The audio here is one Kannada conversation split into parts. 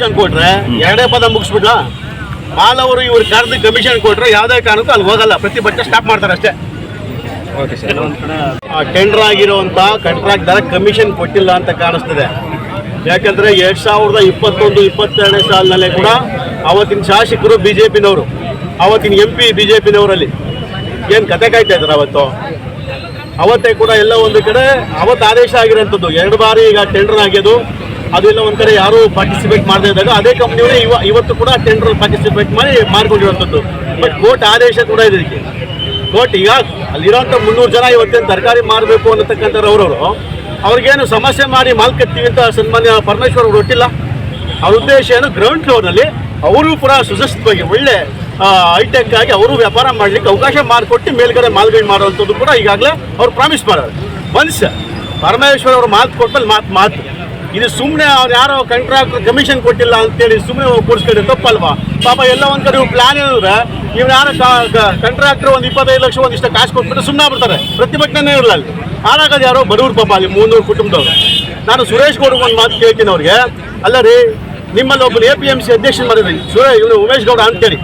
ಕಮಿಷನ್ ಕೊಟ್ರೆ ಎರಡೇ ಪದ ಮುಗಿಸ್ಬಿಡ್ಲಾ ಮಾಲ್ ಅವರು ಇವ್ರು ಕರೆದು ಕಮಿಷನ್ ಕೊಟ್ರೆ ಯಾವುದೇ ಕಾರಣಕ್ಕೂ ಅಲ್ಲಿ ಹೋಗಲ್ಲ. ಪ್ರತಿಭಟನೆ ಸ್ಟಾಪ್ ಮಾಡ್ತಾರೆ ಅಷ್ಟೇ. ಟೆಂಡರ್ ಆಗಿರುವಂತ ಕಾಂಟ್ರಾಕ್ಟ್ ದರ ಕಮಿಷನ್ ಕೊಟ್ಟಿಲ್ಲ ಅಂತ ಕಾಣಿಸ್ತದೆ. ಯಾಕಂದ್ರೆ ಎರಡ್ ಸಾವಿರದ ಇಪ್ಪತ್ತೊಂದು ಇಪ್ಪತ್ತೆರಡನೇ ಸಾಲಿನಲ್ಲೇ ಕೂಡ ಅವತ್ತಿನ ಶಾಸಕರು ಪಿನವರು ಅವತ್ತಿನ ಎಂ ಪಿ ಬಿಜೆಪಿನವರಲ್ಲಿ. ಏನು ಕತೆ ಕಾಯ್ತಾ ಇದ್ದಾರೆ ಅವತ್ತು? ಅವತ್ತೇ ಕೂಡ ಎಲ್ಲ ಒಂದು ಕಡೆ ಅವತ್ತು ಆದೇಶ ಆಗಿರೋಂಥದ್ದು. ಎರಡು ಬಾರಿ ಈಗ ಟೆಂಡರ್ ಆಗ್ಯದು ಅದೆಲ್ಲ ಒಂಥರ ಯಾರು ಪಾರ್ಟಿಸಿಪೇಟ್ ಮಾಡದೇ ಇದ್ದಾಗ ಅದೇ ಕಂಪ್ನಿಯವರೇ ಇವ ಇವತ್ತು ಕೂಡ ಟೆಂಡರ್ ಪಾರ್ಟಿಸಿಪೇಟ್ ಮಾಡಿ ಮಾಡ್ಕೊಂಡಿರುವಂಥದ್ದು ಬಟ್ ಕೋರ್ಟ್ ಆದೇಶ ಕೂಡ ಇದೆ ಇದಕ್ಕೆ. ಕೋರ್ಟ್ ಈಗ ಅಲ್ಲಿರೋಂಥ ಮುನ್ನೂರು ಜನ ಇವತ್ತೇನು ತರಕಾರಿ ಮಾರಬೇಕು ಅನ್ನತಕ್ಕಂಥವ್ರು ಅವರವರು, ಅವ್ರಿಗೇನು ಸಮಸ್ಯೆ ಮಾಡಿ ಮಾಲ್ ಕಟ್ತೀವಿ ಅಂತ ಸನ್ಮಾನ್ಯ ಪರಮೇಶ್ವರ್ ಅವರು ಒಟ್ಟಿಲ್ಲ ಅವ್ರ ಉದ್ದೇಶ ಏನು? ಗ್ರೌಂಡ್ ಫ್ಲೋರ್ನಲ್ಲಿ ಅವರು ಕೂಡ ಸುಸಜ್ಜಿತವಾಗಿ ಒಳ್ಳೆ ಹೈಟೆಕ್ ಆಗಿ ಅವರು ವ್ಯಾಪಾರ ಮಾಡಲಿಕ್ಕೆ ಅವಕಾಶ ಮಾಡಿಕೊಟ್ಟು ಮೇಲ್ಗಡೆ ಮಾಲ್ಗಳು ಮಾಡುವಂಥದ್ದು ಕೂಡ ಈಗಾಗಲೇ ಅವ್ರು ಪ್ರಾಮಿಸ್ ಮಾಡೋರು. ಒನ್ಸ್ ಪರಮೇಶ್ವರ್ ಅವರು ಮಾತು ಕೊಟ್ಮೇಲೆ ಮಾತು ಮಾತು. ಇದು ಸುಮ್ಮನೆ ಅವ್ರು ಯಾರೋ ಕಾಂಟ್ರಾಕ್ಟ್ ಕಮಿಷನ್ ಕೊಟ್ಟಿಲ್ಲ ಅಂತೇಳಿ ಸುಮ್ಮನೆ ಕೂಡಿಸ್ಕೊಂಡ್ರೆ ತಪ್ಪಲ್ವಾ? ಪಾಪ ಎಲ್ಲ ಒಂದು ಕಡೆ ಪ್ಲಾನ್ ಹೇಳಿದ್ರೆ ಇವ್ರು ಯಾರು ಕಾಂಟ್ರಾಕ್ಟರ್ ಒಂದು ಇಪ್ಪತ್ತೈದು ಲಕ್ಷ ಒಂದಿಷ್ಟು ಕಾಸು ಕೊಟ್ಬಿಟ್ಟು ಸುಮ್ಮನೆ ಬಿಡ್ತಾರೆ ಪ್ರತಿಭಟನೆ ಇರಲ್ಲ ಅಲ್ಲಿ ಹಾಳಾಗೋದು ಯಾರೋ ಬಡವ್ರು ಪಾಪ ಅಲ್ಲಿ ಮುನ್ನೂರು ಕುಟುಂಬದವ್ರು. ನಾನು ಸುರೇಶ್ ಗೌಡ ಒಂದು ಮಾತು ಕೇಳ್ತೀನಿ ಅವ್ರಿಗೆ. ಅಲ್ಲ ರೀ, ನಿಮ್ಮಲ್ಲಿ ಒಬ್ಬರು ಎ ಪಿ ಎಂ ಸಿ ಅಧ್ಯಕ್ಷನ್ ಮಾಡಿದ್ರಿ. ಸುರೇಶ್ ಇವರು ಉಮೇಶ್ ಗೌಡ ಅಂತೇಳಿ.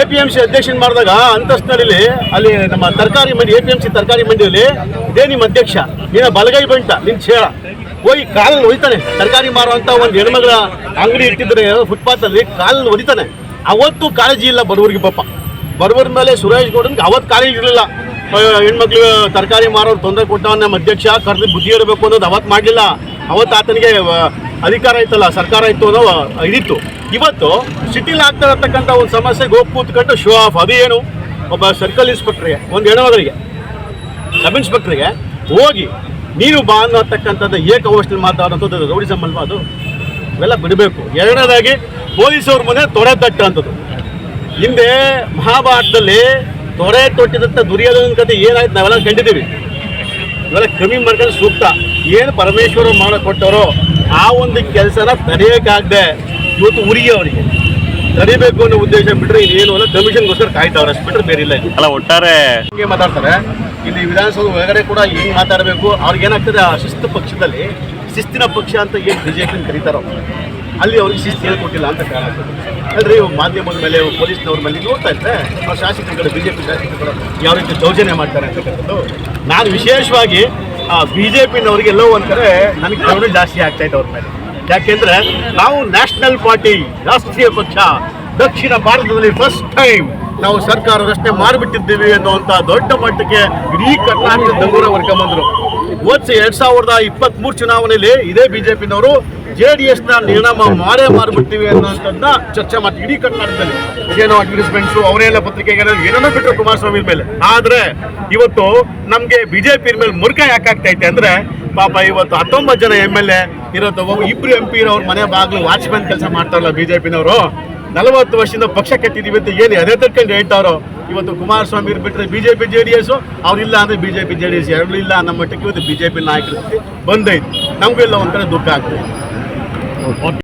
ಎ ಪಿ ಎಂ ಸಿ ಅಧ್ಯಕ್ಷನ್ ಮಾಡಿದಾಗ ಅಂತಸ್ತಿನಲ್ಲಿ ಅಲ್ಲಿ ನಮ್ಮ ತರಕಾರಿ ಮಂಡಿ ಎ ಪಿ ಎಂ ಸಿ ತರಕಾರಿ ಮಂಡಿಯಲ್ಲಿ ಇದೇ ನಿಮ್ಮ ಅಧ್ಯಕ್ಷ ನಿನ್ನ ಬಲಗೈ ಬಂಟ ನಿನ್ ಚೇಳ ಹೋಗಿ ಕಾಲಲ್ಲಿ ಒಯ್ತಾನೆ ತರಕಾರಿ ಮಾರುವಂತ ಒಂದು ಹೆಣ್ಮಗಳ ಅಂಗಡಿ ಇಟ್ಟಿದ್ರೆ ಫುಟ್ಪಾತ್ ಅಲ್ಲಿ ಕಾಲಲ್ಲಿ ಹೊಡಿತಾನೆ ಅವತ್ತು ಕಾಳಜಿ ಇಲ್ಲ ಬಡವರಿಗೆ ಪಾಪ. ಬಡವರ ಮೇಲೆ ಸುರೇಶ್ ಗೌಡನ್ಗೆ ಅವತ್ತು ಕಾಳಜಿ ಇರಲಿಲ್ಲ. ಹೆಣ್ಮಕ್ಳು ತರಕಾರಿ ಮಾರೋರು ತೊಂದರೆ ಕೊಟ್ಟವ ನಮ್ಮ ಅಧ್ಯಕ್ಷ, ಕರೆದು ಬುದ್ಧಿ ಇರಬೇಕು ಅನ್ನೋದು ಅವತ್ತು ಮಾಡಲಿಲ್ಲ. ಅವತ್ತು ಆತನಿಗೆ ಅಧಿಕಾರ ಇತ್ತಲ್ಲ ಸರ್ಕಾರ ಇತ್ತು ಅನ್ನೋ ಇದಿತ್ತು. ಇವತ್ತು ಸಿಟಿಲಿ ಆಗ್ತಾ ಇರತಕ್ಕಂಥ ಒಂದು ಸಮಸ್ಯೆಗೆ ಹೋಗಿ ಕೂತ್ಕೊಂಡು ಶೋ ಆಫ್ ಅದು ಏನು ಒಬ್ಬ ಸರ್ಕಲ್ ಇನ್ಸ್ಪೆಕ್ಟ್ರಿಗೆ ಒಂದು ಹೆಣ್ಮಗಳಿಗೆ ಸಬ್ ಇನ್ಸ್ಪೆಕ್ಟ್ರಿಗೆ ಹೋಗಿ ನೀನು ಬಾ ಅನ್ನತಕ್ಕಂಥದ್ದು ಏಕವಚನ ಮಾತಾಡೋಂಥದ್ದು ರೌಡಿಸಮ್ ಅಲ್ವಾ ಅದು? ಇವೆಲ್ಲ ಬಿಡಬೇಕು. ಎರಡನೇದಾಗಿ ಪೊಲೀಸವ್ರ ಮುಂದೆ ತೊಡೆ ತಟ್ಟಂಥದ್ದು. ಹಿಂದೆ ಮಹಾಭಾರತದಲ್ಲಿ ತೊಡೆ ತೊಟ್ಟಿದಂಥ ದುರ್ಯೋಧನ ಕತೆ ಏನಾಯ್ತು ನಾವೆಲ್ಲ ಕಂಡಿದ್ದೀವಿ. ಇವೆಲ್ಲ ಕಮ್ಮಿ ಮಾಡ್ಕೊಂಡು ಸೂಕ್ತ. ಏನು ಪರಮೇಶ್ವರ ಮಾಡಿಕೊಟ್ಟವರೋ ಆ ಒಂದು ಕೆಲಸನ ತಡೆಯೋಕ್ಕಾಗದೆ ಇವತ್ತು ಉರಿಗೆ ಅವರಿಗೆ. ತಡಿಬೇಕು ಅನ್ನೋ ಉದ್ದೇಶ ಬಿಟ್ಟರೆ ಏನು ಅಲ್ಲ ಕಮಿಷನ್ಗೋಸ್ಕರ ಕಾಯ್ತಾವ್ರೆ. ಅಷ್ಟು ಬಿಟ್ಟರೆ ಬೇರೆ ಇಲ್ಲ ಇಲ್ಲಿ. ಅಲ್ಲ ಒಟ್ಟಾರೆ ಹಿಂಗೆ ಮಾತಾಡ್ತಾರೆ. ಇಲ್ಲಿ ವಿಧಾನಸೌಧ ಒಳಗಡೆ ಕೂಡ ಏನು ಮಾತಾಡಬೇಕು? ಅವ್ರಿಗೆ ಏನಾಗ್ತದೆ? ಆ ಶಿಸ್ತು ಪಕ್ಷದಲ್ಲಿ ಶಿಸ್ತಿನ ಪಕ್ಷ ಅಂತ ಏನು ಬಿಜೆಪಿ ಕರೀತಾರೋ, ಅಲ್ಲಿ ಅವ್ರಿಗೆ ಶಿಸ್ತು ಹೇಳ್ಕೊಟ್ಟಿಲ್ಲ ಅಂತ ಕಾರಣ ಅಲ್ರಿ ಮಾಧ್ಯಮದ ಮೇಲೆ ಪೊಲೀಸ್ನವ್ರ ಮೇಲೆ ನೋಡ್ತಾ ಇದ್ರೆ, ಅವ್ರ ಶಾಸಕರುಗಳು ಬಿಜೆಪಿ ಶಾಸಕರು ಯಾವ ರೀತಿ ದೌರ್ಜನ್ಯ ಮಾಡ್ತಾರೆ ಅಂತಕ್ಕಂಥದ್ದು, ನಾನು ವಿಶೇಷವಾಗಿ ಬಿ ಜೆ ಪಿನವ್ರಿಗೆ ಎಲ್ಲೋ ಅಂತಾರೆ ಕಡೆ ನನಗೆ ಕರುಣೆ ಜಾಸ್ತಿ ಆಗ್ತಾ ಇತ್ತು ಅವ್ರ ಮೇಲೆ. ಯಾಕೆಂದ್ರೆ ನಾವು ನ್ಯಾಷನಲ್ ಪಾರ್ಟಿ, ರಾಷ್ಟ್ರೀಯ ಪಕ್ಷ, ದಕ್ಷಿಣ ಭಾರತದಲ್ಲಿ ಫಸ್ಟ್ ಟೈಮ್ ನಾವು ಸರ್ಕಾರ ರಚನೆ ಮಾಡಿಬಿಟ್ಟಿದ್ದೀವಿ ಅನ್ನುವಂಥ ದೊಡ್ಡ ಮಟ್ಟಕ್ಕೆ ಇಡೀ ಕರ್ನಾಟಕದ ದೂರ ಬಂದರು. ವರ್ಷ ಎರಡ್ ಸಾವಿರದ ಇಪ್ಪತ್ತ್ ಮೂರು ಚುನಾವಣೆಯಲ್ಲಿ ಇದೇ ಬಿ ಜೆ ಡಿ ಎಸ್ನ ನಿರ್ಣಾಮ ಮಾಡೇ ಮಾರ್ಬಿಡ್ತೀವಿ ಅನ್ನೋಂಥದ್ದನ್ನ ಚರ್ಚೆ ಮಾಡ್ತೀವಿ ಇಡೀ ಕರ್ನಾಟಕದಲ್ಲಿ. ಏನೋ ಅಡ್ವರ್ಟೈಸ್ಮೆಂಟ್ಸು ಅವರೆಲ್ಲ ಪತ್ರಿಕೆಗೆ ಏನೇನೋ ಬಿಟ್ಟರು ಕುಮಾರಸ್ವಾಮಿ ಮೇಲೆ. ಆದ್ರೆ ಇವತ್ತು ನಮ್ಗೆ ಬಿಜೆಪಿ ಮೇಲೆ ಮುರುಕ ಯಾಕಾಗ್ತೈತೆ ಅಂದ್ರೆ, ಪಾಪ ಇವತ್ತು ಹತ್ತೊಂಬತ್ತು ಜನ ಎಂ ಎಲ್ ಎ ಇರೋದು, ಇಬ್ರು ಎಂ ಪಿ ಇರೋರು ಮನೆ ಬಾಗಿಲು ವಾಚ್ಮ್ಯಾನ್ ಕೆಲಸ ಮಾಡ್ತಾರಲ್ಲ ಬಿಜೆಪಿನವರು. ನಲವತ್ತು ವರ್ಷದಿಂದ ಪಕ್ಷ ಕಟ್ಟಿದೀವಿ ಅಂತ ಏನು ಅದೇ ತಕ್ಕಂಡು ಹೇಳ್ತಾರೋ? ಇವತ್ತು ಕುಮಾರಸ್ವಾಮಿ ಬಿಟ್ಟರೆ ಬಿಜೆಪಿ, ಜೆ ಡಿ ಎಸ್ ಅವ್ರಿಲ್ಲ ಅಂದ್ರೆ ಬಿಜೆಪಿ, ಜೆ ಡಿ ಎಸ್ ಎರಡೂ ಇಲ್ಲ ಅನ್ನೋ ಮಟ್ಟಕ್ಕೆ ಇವತ್ತು ಬಿಜೆಪಿ ನಾಯಕರು ಬಂದೈತೆ ನಮಗೆಲ್ಲ ಒಂಥರ ದುಃಖ ಆಗ್ತದೆ.